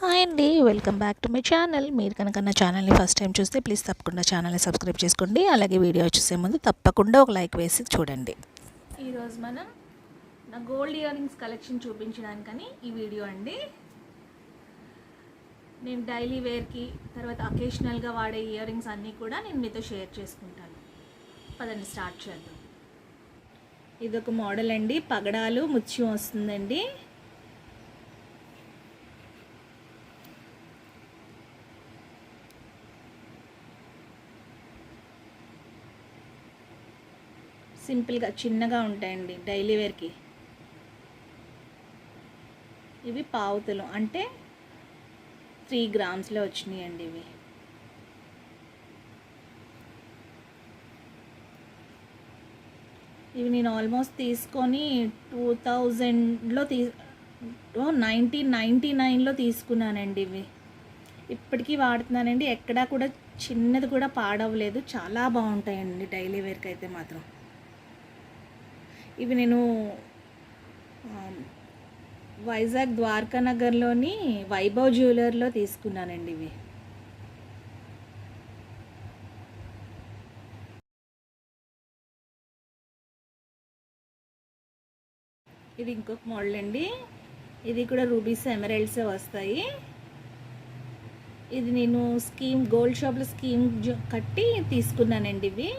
Hi అండి. Welcome back to my channel. మీరు కనుక నా ఛానల్ని ఫస్ట్ టైం చూస్తే ప్లీజ్ తప్పకుండా ఛానల్ని సబ్స్క్రైబ్ చేసుకోండి. అలాగే వీడియో చూసే ముందు తప్పకుండా ఒక లైక్ వేసి చూడండి. ఈరోజు మనం నా గోల్డ్ ఇయర్ రింగ్స్ కలెక్షన్ చూపించడానికని ఈ వీడియో అండి. నేను డైలీ వేర్కి తర్వాత అకేషనల్గా వాడే ఇయర్ రింగ్స్ అన్నీ కూడా నేను మీతో షేర్ చేసుకుంటాను. పదండి స్టార్ట్ చేద్దాం. ఇదొక మోడల్ అండి. పగడాలు ముత్యం వస్తుందండి. సింపుల్గా చిన్నగా ఉంటాయండి డైలీ వేర్కి. ఇవి పావుతులు అంటే త్రీ గ్రామ్స్లో వచ్చినాయండి ఇవి. ఇవి నేను ఆల్మోస్ట్ తీసుకొని టూ థౌజండ్లో తీ నైన్టీన్ నైంటీ నైన్లో తీసుకున్నానండి ఇవి. ఇప్పటికీ వాడుతున్నానండి. ఎక్కడా కూడా చిన్నది కూడా పాడవలేదు. చాలా బాగుంటాయండి డైలీ వేర్కి అయితే మాత్రం. ఇవి నేను వైజాగ్ ద్వారకా నగర్లోని వైభవ్ జ్యువెలర్లో తీసుకున్నానండి ఇవి. ఇది ఇంకొక మోడల్ అండి. ఇది కూడా రూబీస్ ఎమరల్డ్స్ వస్తాయి. ఇది నేను స్కీమ్ గోల్డ్ షాప్లో స్కీమ్ జో- కట్టి తీసుకున్నానండి ఇవి.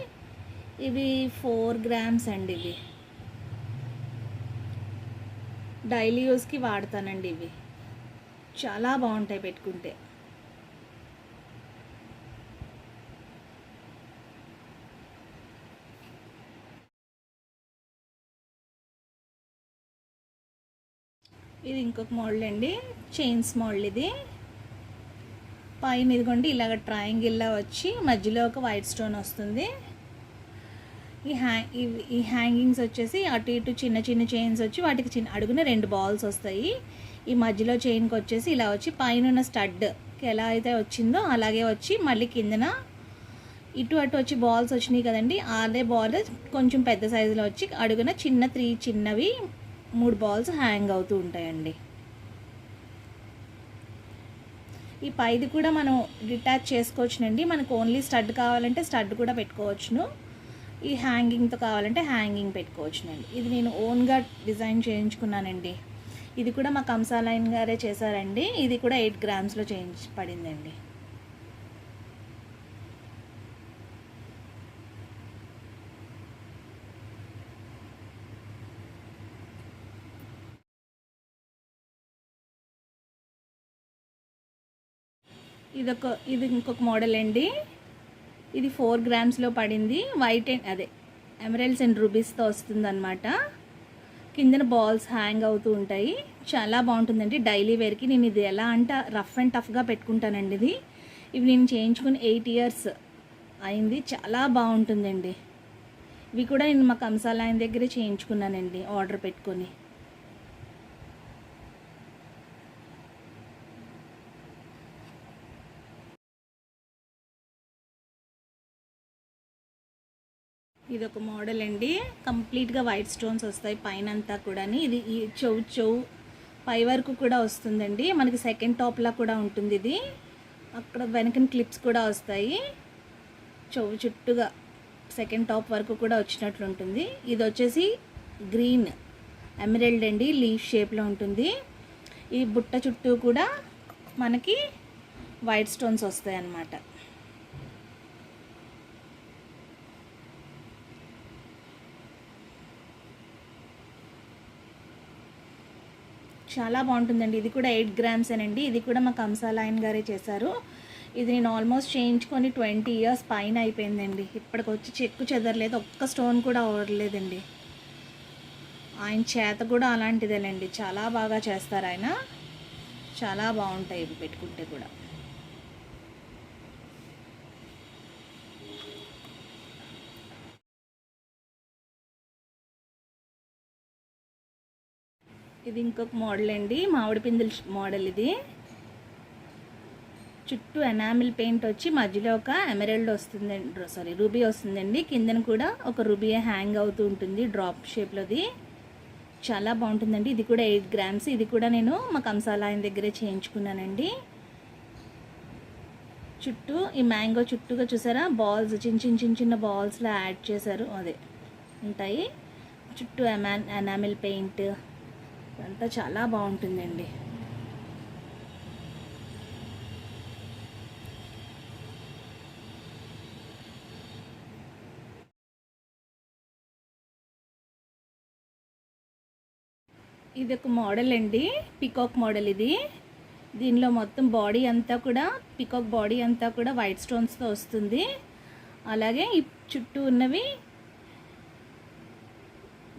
ఇవి ఫోర్ గ్రామ్స్ అండి ఇవి. డైలీ యూస్కి వాడతానండి ఇవి. చాలా బాగుంటాయి పెట్టుకుంటే. ఇది ఇంకొక మోడల్ అండి. చైన్స్ మోడల్ ఇది. పైన ఇదిగోండి ఇలాగ ట్రయాంగిల్లా వచ్చి మధ్యలో ఒక వైట్ స్టోన్ వస్తుంది. ఈ హ్యాంగ్ ఈ హ్యాంగింగ్స్ వచ్చేసి అటు ఇటు చిన్న చిన్న చైన్స్ వచ్చి వాటికి చిన్న అడుగున రెండు బాల్స్ వస్తాయి. ఈ మధ్యలో చైన్కి వచ్చేసి ఇలా వచ్చి పైన ఉన్న స్టడ్కి ఎలా అయితే వచ్చిందో అలాగే వచ్చి మళ్ళీ కిందన ఇటు అటు వచ్చి బాల్స్ వచ్చినాయి కదండి అదే బాల్ కొంచెం పెద్ద సైజులో వచ్చి అడుగున చిన్న త్రీ చిన్నవి మూడు బాల్స్ హ్యాంగ్ అవుతూ ఉంటాయండి. ఈ పైది కూడా మనం డిటాచ్ చేసుకోవచ్చునండి. మనకు ఓన్లీ స్టడ్ కావాలంటే స్టడ్ కూడా పెట్టుకోవచ్చును. ఈ హ్యాంగింగ్తో కావాలంటే హ్యాంగింగ్ పెట్టుకోవచ్చునండి. ఇది నేను ఓన్గా డిజైన్ చేయించుకున్నానండి. ఇది కూడా మా కంసాలైన్ గారే చేశారండి. ఇది కూడా ఎయిట్ గ్రామ్స్లో చేయించి పడిందండి. ఇదొక ఇది ఇంకొక మోడల్ అండి ఇది ఫోర్ గ్రామ్స్లో పడింది. వైట్ అండ్ అదే ఎమరల్స్ అండ్ రూబీస్తో వస్తుందన్నమాట. కిందన బాల్స్ హ్యాంగ్ అవుతూ ఉంటాయి. చాలా బాగుంటుందండి. డైలీ వేర్కి నేను ఇది ఎలా అంటే రఫ్ అండ్ టఫ్గా పెట్టుకుంటానండి ఇది. ఇవి నేను చేయించుకుని ఎయిట్ ఇయర్స్ అయింది. చాలా బాగుంటుందండి. ఇవి కూడా నేను మా కంసాలాయన దగ్గరే చేయించుకున్నానండి ఆర్డర్ పెట్టుకొని. ఇది ఒక మోడల్ అండి. కంప్లీట్గా వైట్ స్టోన్స్ వస్తాయి పైన అంతా కూడా ఇది ఈ చెవు చెవు పై వరకు కూడా వస్తుందండి. మనకి సెకండ్ టాప్లా కూడా ఉంటుంది ఇది. అక్కడ వెనకన క్లిప్స్ కూడా వస్తాయి. చెవు చుట్టూగా సెకండ్ టాప్ వరకు కూడా వచ్చినట్లు ఉంటుంది. ఇది వచ్చేసి గ్రీన్ ఎమరల్డ్ అండి. లీఫ్ షేప్లో ఉంటుంది. ఈ బుట్ట చుట్టూ కూడా మనకి వైట్ స్టోన్స్ వస్తాయి అన్నమాట చాలా బాగుంటుందండి. ఇది కూడా ఎయిట్ గ్రామ్స్ అండి ఇది కూడా మా కంసాలాయన్ గారే చేశారు. ఇది నేను ఆల్మోస్ట్ చేయించుకొని ట్వంటీ ఇయర్స్ పైన అయిపోయిందండి. ఇప్పటికి వచ్చి చెక్కు చెదరలేదు. ఒక్క స్టోన్ కూడా ఓడలేదండి ఆయన చేత కూడా అలాంటిదేనండి. చాలా బాగా చేస్తారు ఆయన. చాలా బాగుంటాయి ఇవి పెట్టుకుంటే కూడా. ఇది ఇంకొక మోడల్ అండి. మామిడి పిందుల మోడల్ ఇది. చుట్టూ ఎనామిల్ పెయింట్ వచ్చి మధ్యలో ఒక ఎమరల్డ్ వస్తుందండి సారీ రూబీ వస్తుందండి. కిందన కూడా ఒక రూబీ హ్యాంగ్ అవుతూ ఉంటుంది డ్రాప్ షేప్లోది. చాలా బాగుంటుందండి. ఇది కూడా ఎయిట్ గ్రామ్స్. ఇది కూడా నేను మా కంసాల ఆయన దగ్గరే చేయించుకున్నానండి. చుట్టూ ఈ మ్యాంగో చుట్టూగా చూసారా? బాల్స్ చిన్న చిన్న చిన్న చిన్న బాల్స్లో యాడ్ చేశారు. అదే ఉంటాయి. చుట్టూ ఎమా ఎనామిల్ పెయింట్ అంతా చాలా బాగుంటుందండి. ఇది ఒక మోడల్ అండి పికాక్ మోడల్ ఇది. దీనిలో మొత్తం బాడీ అంతా కూడా పికాక్ బాడీ అంతా కూడా వైట్ స్టోన్స్తో వస్తుంది. అలాగే ఈ చుట్టూ ఉన్నవి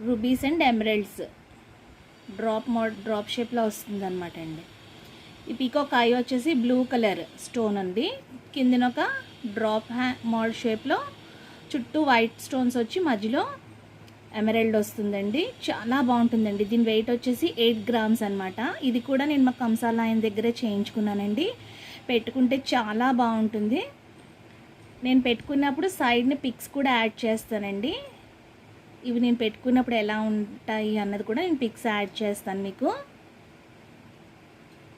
rubies and emeralds. Drop mode drop షేప్లో వస్తుంది అనమాట అండి. ఈ పీకాక్ ఐ వచ్చేసి బ్లూ కలర్ స్టోన్ ఉంది కిందన ఒక డ్రాప్ హ్యా మోడ్ షేప్లో చుట్టూ వైట్ స్టోన్స్ వచ్చి మధ్యలో ఎమరల్డ్ వస్తుందండి. చాలా బాగుంటుందండి. దీని వెయిట్ వచ్చేసి ఎయిట్ గ్రామ్స్ అనమాట ఇది కూడా నేను మా కంసాల ఆయన దగ్గరే చేయించుకున్నానండి. పెట్టుకుంటే చాలా బాగుంటుంది. నేను పెట్టుకున్నప్పుడు సైడ్ని పిక్స్ కూడా యాడ్ చేస్తానండి. ఇవి నేను పెట్టుకున్నప్పుడు ఎలా ఉంటాయి అన్నది కూడా నేను పిక్స్ యాడ్ చేస్తాను మీకు.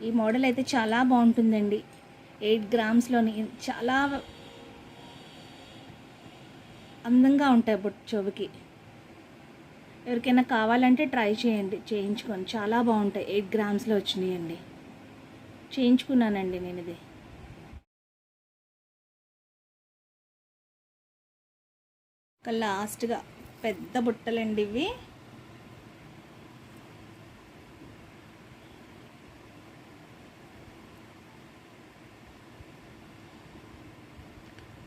ఈ మోడల్ అయితే చాలా బాగుంటుందండి. ఎయిట్ గ్రామ్స్లోని చాలా అందంగా ఉంటాయి బొట్టు చెవికి. ఎవరికైనా కావాలంటే ట్రై చేయండి చేయించుకొని చాలా బాగుంటాయి. ఎయిట్ గ్రామ్స్లో వచ్చినాయండి. చేయించుకున్నానండి నేను ఇది. ఒక లాస్ట్గా పెద్ద బుట్టలండి ఇవి.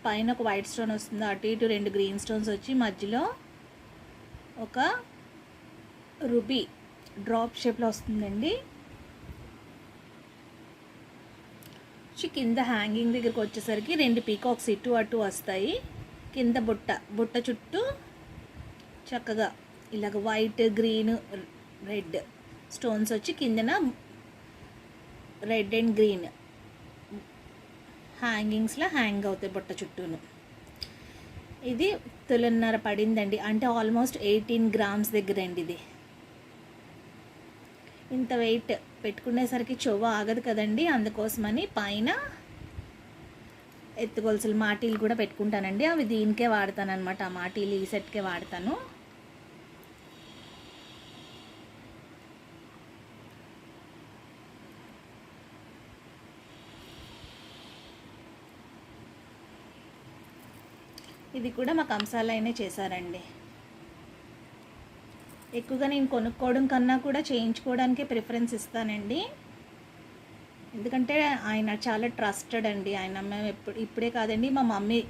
పైన ఒక వైట్ స్టోన్ వస్తుంది. అటు ఇటు రెండు గ్రీన్ స్టోన్స్ వచ్చి మధ్యలో ఒక రుబీ డ్రాప్ షేప్లో వస్తుందండి. వచ్చి కింద హ్యాంగింగ్ దగ్గరికి వచ్చేసరికి రెండు పీకాక్స్ ఇటు అటు వస్తాయి. కింద బుట్ట బుట్ట చుట్టూ చక్కగా ఇలాగ వైట్ గ్రీన్ రెడ్ స్టోన్స్ వచ్చి కిందన రెడ్ అండ్ గ్రీన్ హ్యాంగింగ్స్లో హ్యాంగ్ అవుతాయి బుట్ట చుట్టూను. ఇది తొలిన్నర పడిందండి. అంటే ఆల్మోస్ట్ ఎయిటీన్ గ్రామ్స్ దగ్గర అండి ఇది. ఇంత వెయిట్ పెట్టుకునేసరికి చొవ్వ ఆగదు కదండి. అందుకోసమని పైన ఎత్తుగొలుసులు మాటీలు కూడా పెట్టుకుంటానండి. అవి దీనికే వాడతాను అనమాట ఆ మాటీలు ఈ సెట్కే వాడతాను. ఇది కూడా మా కంసాలైనే చేశారండి. ఎక్కువగా నేను కొనుక్కోవడం కన్నా కూడా చేయించుకోవడానికే ప్రిఫరెన్స్ ఇస్తానండి. ఎందుకంటే ఆయన చాలా ట్రస్టెడ్ అండి. ఆయన మేము ఎప్పుడు ఇప్పుడే కాదండి మా మమ్మీ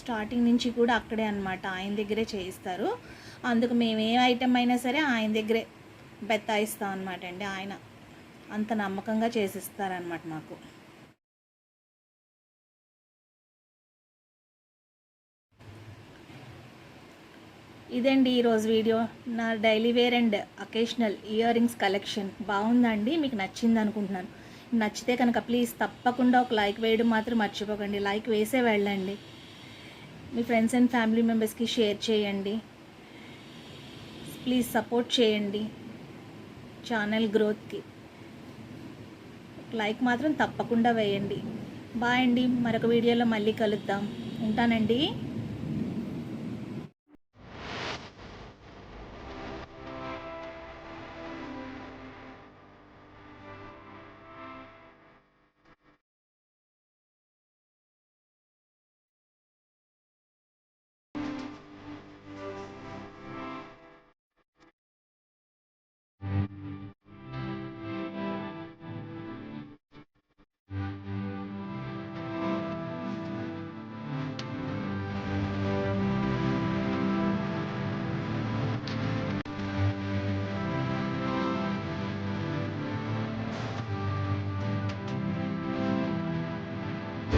స్టార్టింగ్ నుంచి కూడా అక్కడే అనమాట ఆయన దగ్గరే చేయిస్తారు. అందుకు మేము ఏ ఐటెం అయినా సరే ఆయన దగ్గరే బెత్తాయిస్తాం అనమాట అండి. ఆయన అంత నమ్మకంగా చేసిస్తారనమాట మాకు. ఇదండి ఈరోజు వీడియో? నా daily wear and occasional ear rings collection బాగుందండి మీకు నచ్చింది అనుకుంటున్నాను. నచ్చితే కనుక ప్లీజ్ తప్పకుండా ఒక లైక్ వేయడం మాత్రం మర్చిపోకండి. లైక్ వేసే వెళ్ళండి. మీ ఫ్రెండ్స్ అండ్ ఫ్యామిలీ మెంబర్స్కి షేర్ చేయండి. ప్లీజ్ సపోర్ట్ చేయండి ఛానల్ గ్రోత్కి. లైక్ మాత్రం తప్పకుండా వేయండి. బాయ్ అండి. మరొక వీడియోలో మళ్ళీ కలుద్దాం. ఉంటానండి.